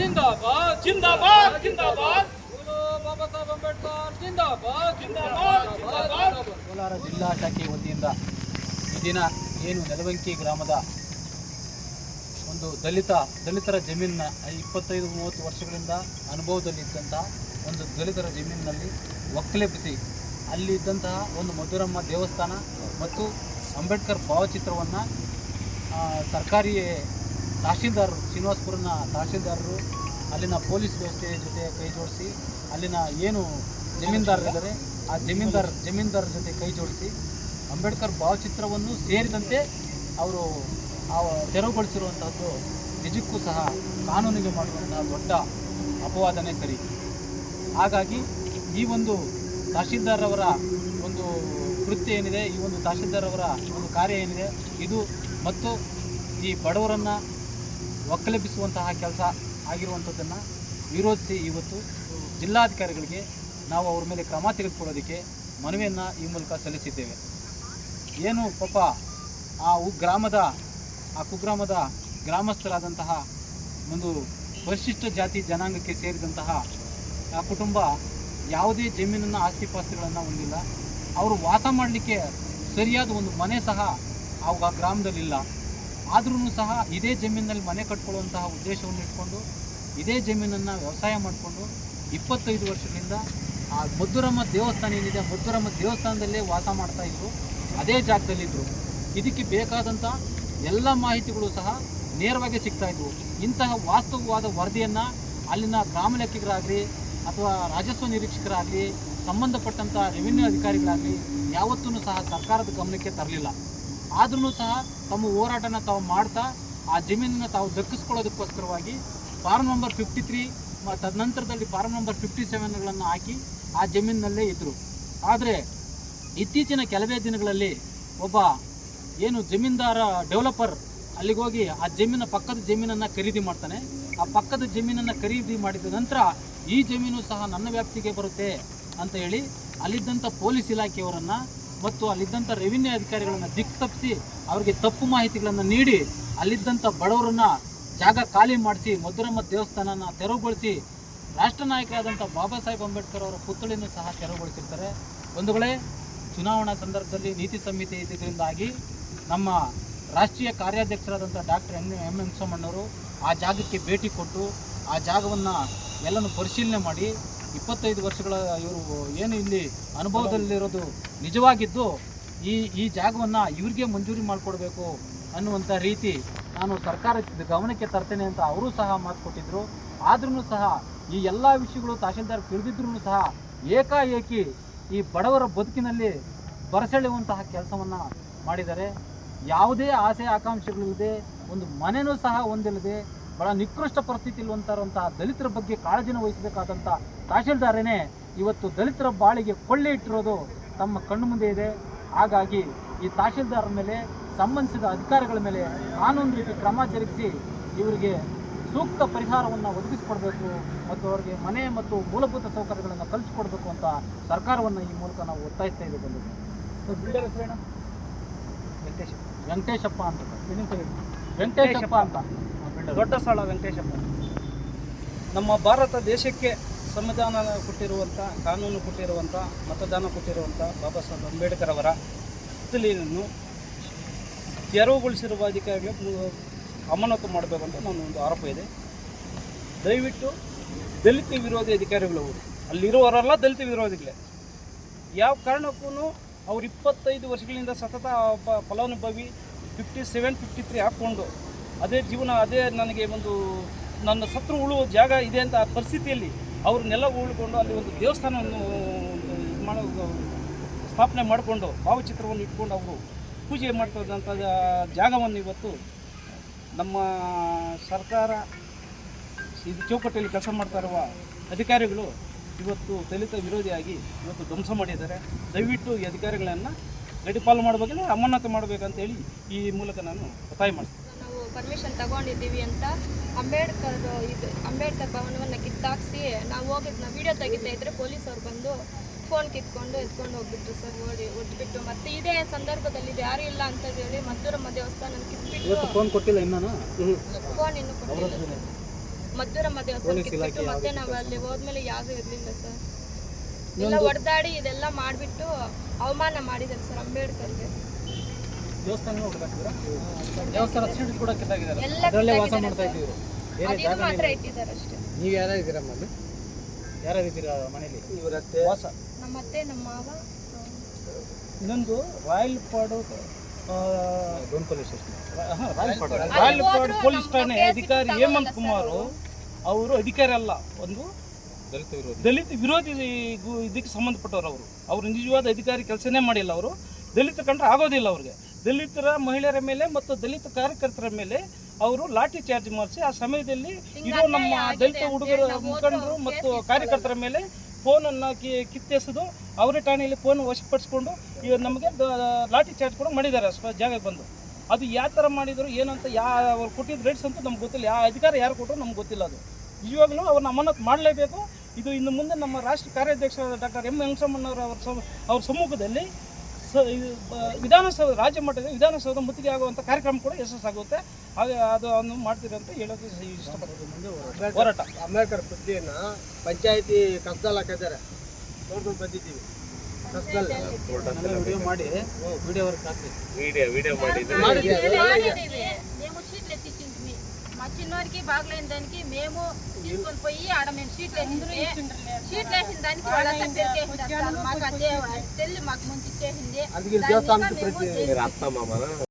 ಜಿಂದಾಬಾದ್ ಜಿಂದಾಬಾದ್ ಜಿಂದಾಬಾದ್. ಕೋಲಾರ ಜಿಲ್ಲಾ ಶಾಖೆ ವತಿಯಿಂದ ಈ ದಿನ ಏನು ನೆಲವಂಕಿ ಗ್ರಾಮದ ಒಂದು ದಲಿತ, ದಲಿತರ ಜಮೀನಿನ ಇಪ್ಪತ್ತೈದು, ಮೂವತ್ತು ವರ್ಷಗಳಿಂದ ಅನುಭವದಲ್ಲಿದ್ದಂಥ ಒಂದು ದಲಿತರ ಜಮೀನಿನಲ್ಲಿ ಒಕ್ಕಲೆಬ್ಬಿಸಿ ಅಲ್ಲಿ ಇದ್ದಂತಹ ಒಂದು ಮಧುರಮ್ಮ ದೇವಸ್ಥಾನ ಮತ್ತು ಅಂಬೇಡ್ಕರ್ ಭಾವಚಿತ್ರವನ್ನು ಸರ್ಕಾರಿ ತಹಶೀಲ್ದಾರರು, ಶ್ರೀನಿವಾಸ್ಪುರನ ತಹಶೀಲ್ದಾರರು ಅಲ್ಲಿನ ಪೊಲೀಸ್ ವ್ಯವಸ್ಥೆ ಜೊತೆ ಕೈ ಜೋಡಿಸಿ, ಅಲ್ಲಿನ ಏನು ಜಮೀನ್ದಾರರಿದ್ದಾರೆ ಆ ಜಮೀನ್ದಾರ್, ಜಮೀನ್ದಾರ ಜೊತೆ ಕೈ ಜೋಡಿಸಿ ಅಂಬೇಡ್ಕರ್ ಭಾವಚಿತ್ರವನ್ನು ಸೇರಿದಂತೆ ಅವರು ತೆರವುಗೊಳಿಸಿರುವಂತಹದ್ದು ನಿಜಕ್ಕೂ ಸಹ ಕಾನೂನಿಗೆ ಮಾಡುವಂತಹ ದೊಡ್ಡ ಅಪವಾದನೇ ಸರಿ. ಹಾಗಾಗಿ ಈ ಒಂದು ತಹಶೀಲ್ದಾರ್ ಅವರ ಒಂದು ಕೃತ್ಯ ಏನಿದೆ, ಈ ಒಂದು ತಹಶೀಲ್ದಾರ್ ಅವರ ಒಂದು ಕಾರ್ಯ ಏನಿದೆ, ಇದು ಮತ್ತು ಈ ಬಡವರನ್ನು ಒಕ್ಕಲೆಬ್ಬಿಸುವಂತಹ ಕೆಲಸ ಆಗಿರುವಂಥದ್ದನ್ನು ವಿರೋಧಿಸಿ ಇವತ್ತು ಜಿಲ್ಲಾಧಿಕಾರಿಗಳಿಗೆ ನಾವು ಅವ್ರ ಮೇಲೆ ಕ್ರಮ ತೆಗೆದುಕೊಳ್ಳೋದಕ್ಕೆ ಮನವಿಯನ್ನು ಈ ಮೂಲಕ ಸಲ್ಲಿಸಿದ್ದೇವೆ. ಏನು ಪಾಪ ಆ ಉ ಗ್ರಾಮದ, ಆ ಕುಗ್ರಾಮದ ಗ್ರಾಮಸ್ಥರಾದಂತಹ ಒಂದು ಪರಿಶಿಷ್ಟ ಜಾತಿ ಜನಾಂಗಕ್ಕೆ ಸೇರಿದಂತಹ ಆ ಕುಟುಂಬ ಯಾವುದೇ ಜಮೀನನ್ನು ಆಸ್ತಿಪಾಸ್ತಿಗಳನ್ನು ಹೊಂದಿಲ್ಲ. ಅವರು ವಾಸ ಮಾಡಲಿಕ್ಕೆ ಸರಿಯಾದ ಒಂದು ಮನೆ ಸಹ ಆ ಗ್ರಾಮದಲ್ಲಿಲ್ಲ. ಆದ್ರೂ ಸಹ ಇದೇ ಜಮೀನಿನಲ್ಲಿ ಮನೆ ಕಟ್ಕೊಳ್ಳುವಂತಹ ಉದ್ದೇಶವನ್ನು ಇಟ್ಕೊಂಡು, ಇದೇ ಜಮೀನನ್ನು ವ್ಯವಸಾಯ ಮಾಡಿಕೊಂಡು ಇಪ್ಪತ್ತೈದು ವರ್ಷಗಳಿಂದ ಆ ಮಧುರಮ್ಮ ದೇವಸ್ಥಾನ ಏನಿದೆ ಮಧುರಮ್ಮ ದೇವಸ್ಥಾನದಲ್ಲೇ ವಾಸ ಮಾಡ್ತಾ ಇದ್ರು. ಅದೇ ಜಾಗದಲ್ಲಿದ್ದರು ಇದಕ್ಕೆ ಬೇಕಾದಂಥ ಎಲ್ಲ ಮಾಹಿತಿಗಳು ಸಹ ನೇರವಾಗಿ ಸಿಗ್ತಾ ಇದ್ವು. ಇಂತಹ ವಾಸ್ತವವಾದ ವರದಿಯನ್ನು ಅಲ್ಲಿನ ಗ್ರಾಮ ಲೆಕ್ಕಿಗರಾಗಲಿ ಅಥವಾ ರಾಜಸ್ವ ನಿರೀಕ್ಷಕರಾಗಲಿ ಸಂಬಂಧಪಟ್ಟಂಥ ರೆವಿನ್ಯೂ ಅಧಿಕಾರಿಗಳಾಗಲಿ ಯಾವತ್ತೂ ಸಹ ಸರ್ಕಾರದ ಗಮನಕ್ಕೆ ತರಲಿಲ್ಲ. ಆದ್ರೂ ಸಹ ತಮ್ಮ ಹೋರಾಟನ ತಾವು ಮಾಡ್ತಾ, ಆ ಜಮೀನನ್ನು ತಾವು ದಕ್ಕಿಸ್ಕೊಳ್ಳೋದಕ್ಕೋಸ್ಕರವಾಗಿ ಫಾರ್ಮ್ ನಂಬರ್ ಫಿಫ್ಟಿ ತ್ರೀ ತದನಂತರದಲ್ಲಿ ಫಾರ್ಮ್ ನಂಬರ್ ಫಿಫ್ಟಿ ಸೆವೆನ್ಗಳನ್ನು ಹಾಕಿ ಆ ಜಮೀನಿನಲ್ಲೇ ಇದ್ದರು ಆದರೆ ಇತ್ತೀಚಿನ ಕೆಲವೇ ದಿನಗಳಲ್ಲಿ ಒಬ್ಬ ಏನು ಜಮೀನ್ದಾರ ಡೆವಲಪರ್ ಅಲ್ಲಿಗೆ ಹೋಗಿ ಆ ಜಮೀನ ಪಕ್ಕದ ಜಮೀನನ್ನು ಖರೀದಿ ಮಾಡ್ತಾನೆ. ಆ ಪಕ್ಕದ ಜಮೀನನ್ನು ಖರೀದಿ ಮಾಡಿದ ನಂತರ ಈ ಜಮೀನು ಸಹ ನನ್ನ ವ್ಯಾಪ್ತಿಗೆ ಬರುತ್ತೆ ಅಂತ ಹೇಳಿ ಅಲ್ಲಿದ್ದಂಥ ಪೊಲೀಸ್ ಇಲಾಖೆಯವರನ್ನು ಮತ್ತು ಅಲ್ಲಿದ್ದಂಥ ರೆವಿನ್ಯೂ ಅಧಿಕಾರಿಗಳನ್ನು ದಿಕ್ಕು ತಪ್ಪಿಸಿ ಅವರಿಗೆ ತಪ್ಪು ಮಾಹಿತಿಗಳನ್ನು ನೀಡಿ ಅಲ್ಲಿದ್ದಂಥ ಬಡವರನ್ನು ಜಾಗ ಖಾಲಿ ಮಾಡಿಸಿ ಮಧುರಮ್ಮ ದೇವಸ್ಥಾನನ ತೆರವುಗೊಳಿಸಿ ರಾಷ್ಟ್ರ ನಾಯಕರಾದಂಥ ಬಾಬಾ ಸಾಹೇಬ್ ಅಂಬೇಡ್ಕರ್ ಅವರ ಪುತ್ಥಳಿಯನ್ನು ಸಹ ತೆರವುಗೊಳಿಸಿರ್ತಾರೆ. ಬಂಧುಗಳೇ ಚುನಾವಣಾ ಸಂದರ್ಭದಲ್ಲಿ ನೀತಿ ಸಂಹಿತೆ ಇದ್ದಿದ್ದರಿಂದಾಗಿ ನಮ್ಮ ರಾಷ್ಟ್ರೀಯ ಕಾರ್ಯಾಧ್ಯಕ್ಷರಾದಂಥ ಡಾಕ್ಟರ್ ಎಂ ಎಂ ಸೋಮಣ್ಣವರು ಆ ಜಾಗಕ್ಕೆ ಭೇಟಿ ಕೊಟ್ಟು ಆ ಜಾಗವನ್ನು ಎಲ್ಲನೂ ಪರಿಶೀಲನೆ ಮಾಡಿ ಇಪ್ಪತ್ತೈದು ವರ್ಷಗಳ ಇವರು ಏನು ಇಲ್ಲಿ ಅನುಭವದಲ್ಲಿರೋದು ನಿಜವಾಗಿದ್ದು, ಈ ಈ ಜಾಗವನ್ನು ಇವ್ರಿಗೆ ಮಂಜೂರಿ ಮಾಡಿಕೊಡ್ಬೇಕು ಅನ್ನುವಂಥ ರೀತಿ ನಾನು ಸರ್ಕಾರ ಗಮನಕ್ಕೆ ತರ್ತೇನೆ ಅಂತ ಅವರು ಸಹ ಮಾತು ಕೊಟ್ಟಿದ್ದರು ಆದ್ರೂ ಸಹ ಈ ಎಲ್ಲ ವಿಷಯಗಳು ತಹಶೀಲ್ದಾರ್ ತಿಳಿದಿದ್ರೂ ಸಹ ಏಕಾಏಕಿ ಈ ಬಡವರ ಬದುಕಿನಲ್ಲಿ ಬರಸೆಳೆಯುವಂತಹ ಕೆಲಸವನ್ನು ಮಾಡಿದ್ದಾರೆ. ಯಾವುದೇ ಆಸೆ, ಆಕಾಂಕ್ಷೆಗಳಿಲ್ಲದೆ ಒಂದು ಮನೆಯೂ ಸಹ ಹೊಂದಿಲ್ಲದೆ ಬಹಳ ನಿಕೃಷ್ಟ ಪರಿಸ್ಥಿತಿ ಇರುವಂತಹ ದಲಿತರ ಬಗ್ಗೆ ಕಾಳಜಿನ ವಹಿಸಬೇಕಾದಂಥ ತಹಶೀಲ್ದಾರನೇ ಇವತ್ತು ದಲಿತರ ಬಾಳಿಗೆ ಕೊಳ್ಳೆ ಇಟ್ಟಿರೋದು ತಮ್ಮ ಕಣ್ಣು ಮುಂದೆ ಇದೆ. ಹಾಗಾಗಿ ಈ ತಹಶೀಲ್ದಾರರ ಮೇಲೆ ಸಂಬಂಧಿಸಿದ ಅಧಿಕಾರಿಗಳ ಮೇಲೆ ಕಾನೂನು ರೀತಿ ಕ್ರಮ ಜರುಗಿಸಿ ಇವರಿಗೆ ಸೂಕ್ತ ಪರಿಹಾರವನ್ನು ಒದಗಿಸಿಕೊಡಬೇಕು ಮತ್ತು ಅವರಿಗೆ ಮನೆ ಮತ್ತು ಮೂಲಭೂತ ಸೌಕರ್ಯಗಳನ್ನು ಕಲ್ಪಿಸಿಕೊಡ್ಬೇಕು ಅಂತ ಸರ್ಕಾರವನ್ನು ಈ ಮೂಲಕ ನಾವು ಒತ್ತಾಯಿಸ್ತಾ ಇದ್ದೀವಿ ಬಂದು ಬಿಲ್ಡರ್ ಹೆಸರೇನು? ವೆಂಕಟೇಶ್ ವೆಂಕಟೇಶಪ್ಪ ಅಂತ. ವೆಂಕಟೇಶಪ್ಪ ಅಂತ. ದೊಡ್ಡ ಸ್ಥಳ ವೆಂಕಟೇಶಪ್ಪ. ನಮ್ಮ ಭಾರತ ದೇಶಕ್ಕೆ ಸಂವಿಧಾನ ಕೊಟ್ಟಿರುವಂಥ, ಕಾನೂನು ಕೊಟ್ಟಿರುವಂಥ, ಮತದಾನ ಕೊಟ್ಟಿರುವಂಥ ಬಾಬಾ ಸಾಹೇಬ್ ಅಂಬೇಡ್ಕರ್ ಅವರ ಪುತ್ಥಳಿಯನ್ನು ತೆರವುಗೊಳಿಸಿರುವ ಅಧಿಕಾರಿಗಳು ಅಮಾನತು ಮಾಡಬೇಕಂತ ನನ್ನ ಒಂದು ಆರೋಪ ಇದೆ. ದಯವಿಟ್ಟು ದಲಿತ ವಿರೋಧಿ ಅಧಿಕಾರಿಗಳು ಅವರು ಅಲ್ಲಿರುವವರೆಲ್ಲ ದಲಿತ ವಿರೋಧಿಗಳೇ. ಯಾವ ಕಾರಣಕ್ಕೂ ಅವ್ರು ಇಪ್ಪತ್ತೈದು ವರ್ಷಗಳಿಂದ ಸತತ ಫಲಾನುಭವಿ ಫಿಫ್ಟಿ ಸೆವೆನ್ ಫಿಫ್ಟಿ ತ್ರೀ ಹಾಕ್ಕೊಂಡು ಅದೇ ಜೀವನ, ಅದೇ ನನಗೆ ಒಂದು, ನನ್ನ ಸತ್ರು ಉಳುವ ಜಾಗ ಇದೆ ಅಂತ ಆ ಪರಿಸ್ಥಿತಿಯಲ್ಲಿ ಅವ್ರನ್ನೆಲ್ಲ ಉಳ್ಕೊಂಡು ಅಲ್ಲಿ ಒಂದು ದೇವಸ್ಥಾನವನ್ನು ಮಾಡೋ ಸ್ಥಾಪನೆ ಮಾಡಿಕೊಂಡು ಭಾವಚಿತ್ರವನ್ನು ಇಟ್ಕೊಂಡು ಅವರು ಪೂಜೆ ಮಾಡ್ತಕ್ಕಂಥ ಜಾಗವನ್ನು ಇವತ್ತು ನಮ್ಮ ಸರ್ಕಾರ ಇದು ಚೌಕಟ್ಟಲ್ಲಿ ಕೆಲಸ ಮಾಡ್ತಾ ಇರುವ ಅಧಿಕಾರಿಗಳು ಇವತ್ತು ದಲಿತ ವಿರೋಧಿಯಾಗಿ ಇವತ್ತು ಧ್ವಂಸ ಮಾಡಿದ್ದಾರೆ. ದಯವಿಟ್ಟು ಈ ಅಧಿಕಾರಿಗಳನ್ನು ಗಡಿಪಾಲು ಮಾಡಬೇಕಂದ್ರೆ ಅಮಾನತು ಮಾಡಬೇಕಂತೇಳಿ ಈ ಮೂಲಕ ನಾನು ಒತ್ತಾಯ ಮಾಡ್ತೀನಿ. ಪರ್ಮಿಷನ್ ತಗೊಂಡಿದ್ದೀವಿ ಅಂತ ಅಂಬೇಡ್ಕರ್ ಇದು ಅಂಬೇಡ್ಕರ್ ಭವನವನ್ನು ಕಿತ್ತಾಕ್ಸಿ ನಾವು ಹೋಗಿದ್ದು ನಾವು ವಿಡಿಯೋ ತೆಗಿತಾ ಇದ್ರೆ ಪೊಲೀಸವ್ರು ಬಂದು ಫೋನ್ ಕಿತ್ಕೊಂಡು ಎತ್ಕೊಂಡು ಹೋಗ್ಬಿಟ್ರು ಸರ್ ಓಡಿ ಒಟ್ಬಿಟ್ಟು. ಮತ್ತೆ ಇದೇ ಸಂದರ್ಭದಲ್ಲಿ ಇದು ಯಾರು ಇಲ್ಲ ಅಂತ ಹೇಳಿ ಮದ್ದೂರಮ್ಮ ದೇವಸ್ಥಾನ ಕಿತ್ಬಿಟ್ಟು ಫೋನ್ ಕೊಟ್ಟಿಲ್ಲ ಫೋನ್ ಇನ್ನು ಕೊಟ್ಟಿಲ್ಲ ಸರ್. ಮದ್ದೂರಮ್ಮ ದೇವಸ್ಥಾನ ಕಿತ್ಬಿಟ್ಟು ಮತ್ತೆ ನಾವು ಅಲ್ಲಿ ಹೋದ್ಮೇಲೆ ಯಾರು ಇರಲಿಲ್ಲ ಸರ್. ಎಲ್ಲ ಹೊಡೆದಾಡಿ ಇದೆಲ್ಲ ಮಾಡಿಬಿಟ್ಟು ಅವಮಾನ ಮಾಡಿದ್ದಾರೆ ಸರ್ ಅಂಬೇಡ್ಕರ್ಗೆ. ದೇವಸ್ಥಾನ ಸೀಟ್ ಕೂಡ ಕಿತ್ತಾಗಿದ್ದಾರೆ. ಎಲ್ಲ ಅದರಲ್ಲೇ ವಾಸ ಮಾಡ್ತಾ ಇದ್ದೀವಿ. ಬೇರೆ ಅದು ಮಾತ್ರ ಇಟ್ಟಿದ್ದಾರೆ ಅಷ್ಟೇ. ನೀವು ಯಾರು ಇದ್ದೀರಾ ಅಲ್ಲಿ ಯಾರು ಇದ್ದೀರಾ ಮನೇಲಿ? ವಾಸ. ನಮ್ಮ ಅತ್ತೆ ನಮ್ಮ ಮಾವ ಇನ್ನೊಂದು Rayalpadu done police station ಹಾ, Rayalpadu. Rayalpadu police ಠಾಣೆ ಅಧಿಕಾರಿ ಹೇಮಂತ್ ಕುಮಾರ್ ಅವರು. ಅವರು ಅಧಿಕಾರಿ ಅಲ್ಲ ಒಂದು ದಲಿತ ವಿರೋಧಿ. ದಲಿತ ವಿರೋಧಿ ಇದಕ್ಕೆ ಸಂಬಂಧಪಟ್ಟವರು ಅವರು. ಅವರು ನಿಜವಾದ ಅಧಿಕಾರಿ ಕೆಲಸನೇ ಮಾಡಿಲ್ಲ ಅವರು. ದಲಿತ ಕಂಡ್ರೆ ಆಗೋದಿಲ್ಲ ಅವ್ರಿಗೆ. ದಲಿತರ ಮಹಿಳೆಯರ ಮೇಲೆ ಮತ್ತು ದಲಿತ ಕಾರ್ಯಕರ್ತರ ಮೇಲೆ ಅವರು ಲಾಠಿ ಚಾರ್ಜ್ ಮಾಡಿಸಿ ಆ ಸಮಯದಲ್ಲಿ ಇರೋ ನಮ್ಮ ದಲಿತ ಹುಡುಗರ ಮುಖಂಡರು ಮತ್ತು ಕಾರ್ಯಕರ್ತರ ಮೇಲೆ ಫೋನನ್ನು ಕಿ ಕಿತ್ತೆಸೆದು ಅವರೇ ಠಾಣೆಯಲ್ಲಿ ಫೋನ್ ವಶಪಡಿಸ್ಕೊಂಡು ಇವರು ನಮಗೆ ಲಾಠಿ ಚಾರ್ಜ್ ಕೂಡ ಮಾಡಿದ್ದಾರೆ ಸ್ವ ಜಾಗಕ್ಕೆ ಬಂದು. ಅದು ಯಾವ ಥರ ಮಾಡಿದರು ಏನಂತ ಯಾ ಅವ್ರು ಕೊಟ್ಟಿದ್ದ ರೇಟ್ಸ್ ಅಂತೂ ನಮ್ಗೆ ಗೊತ್ತಿಲ್ಲ. ಯಾವ ಅಧಿಕಾರ ಯಾರು ಕೊಟ್ಟರು ನಮ್ಗೆ ಗೊತ್ತಿಲ್ಲ ಅದು. ನಿಜವಾಗ್ಲೂ ಅವ್ರನ್ನ ಅಮಾನತ್ ಮಾಡಲೇಬೇಕು. ಇದು ಇನ್ನು ಮುಂದೆ ನಮ್ಮ ರಾಷ್ಟ್ರ ಕಾರ್ಯಾಧ್ಯಕ್ಷ ಡಾಕ್ಟರ್ ಎಂ. ವೆಂಕಟರಮಣ್ಣವರ ಅವರ ಸಮ್- ಅವ್ರ ಸಮ್ಮುಖದಲ್ಲಿ ಸ ಇದು ವಿಧಾನಸೌಧ ರಾಜ್ಯ ಮಟ್ಟದಲ್ಲಿ ವಿಧಾನಸೌಧ ಮುತ್ತಿಗೆ ಆಗುವಂಥ ಕಾರ್ಯಕ್ರಮ ಕೂಡ ಯಶಸ್ಸಾಗುತ್ತೆ. ಹಾಗೆ ಅದು ಅದನ್ನು ಮಾಡ್ತೀರಿ ಅಂತ ಹೇಳೋದು ಇಷ್ಟಪಡ್ತೀನಿ ಹೋರಾಟ. ಅಂಬೇಡ್ಕರ್ ಪುತ್ರಿಯನ್ನು ಪಂಚಾಯತಿ ಕಸದಲ್ಲಿ ಹಾಕಿದ್ದಾರೆ. ನೋಡ್ಕೊಂಡು ಬಂದಿದ್ದೀವಿ. ವಿಡಿಯೋ ಮಾಡಿ ವಿಡಿಯೋ ವರ್ಕ್ ಹಾಕಿ ವಿಡಿಯೋ ವಿಡಿಯೋ ಮಾಡಿ చిన్నోరికి బాగలేని దానికి మేము తీసుకొని పోయి ఆడ మేము సీట్లు వేసింది సీట్లు వేసిన దానికి వాళ్ళంతా మాకు అదే తెల్లి మాకు ముందు ఇచ్చేసింది.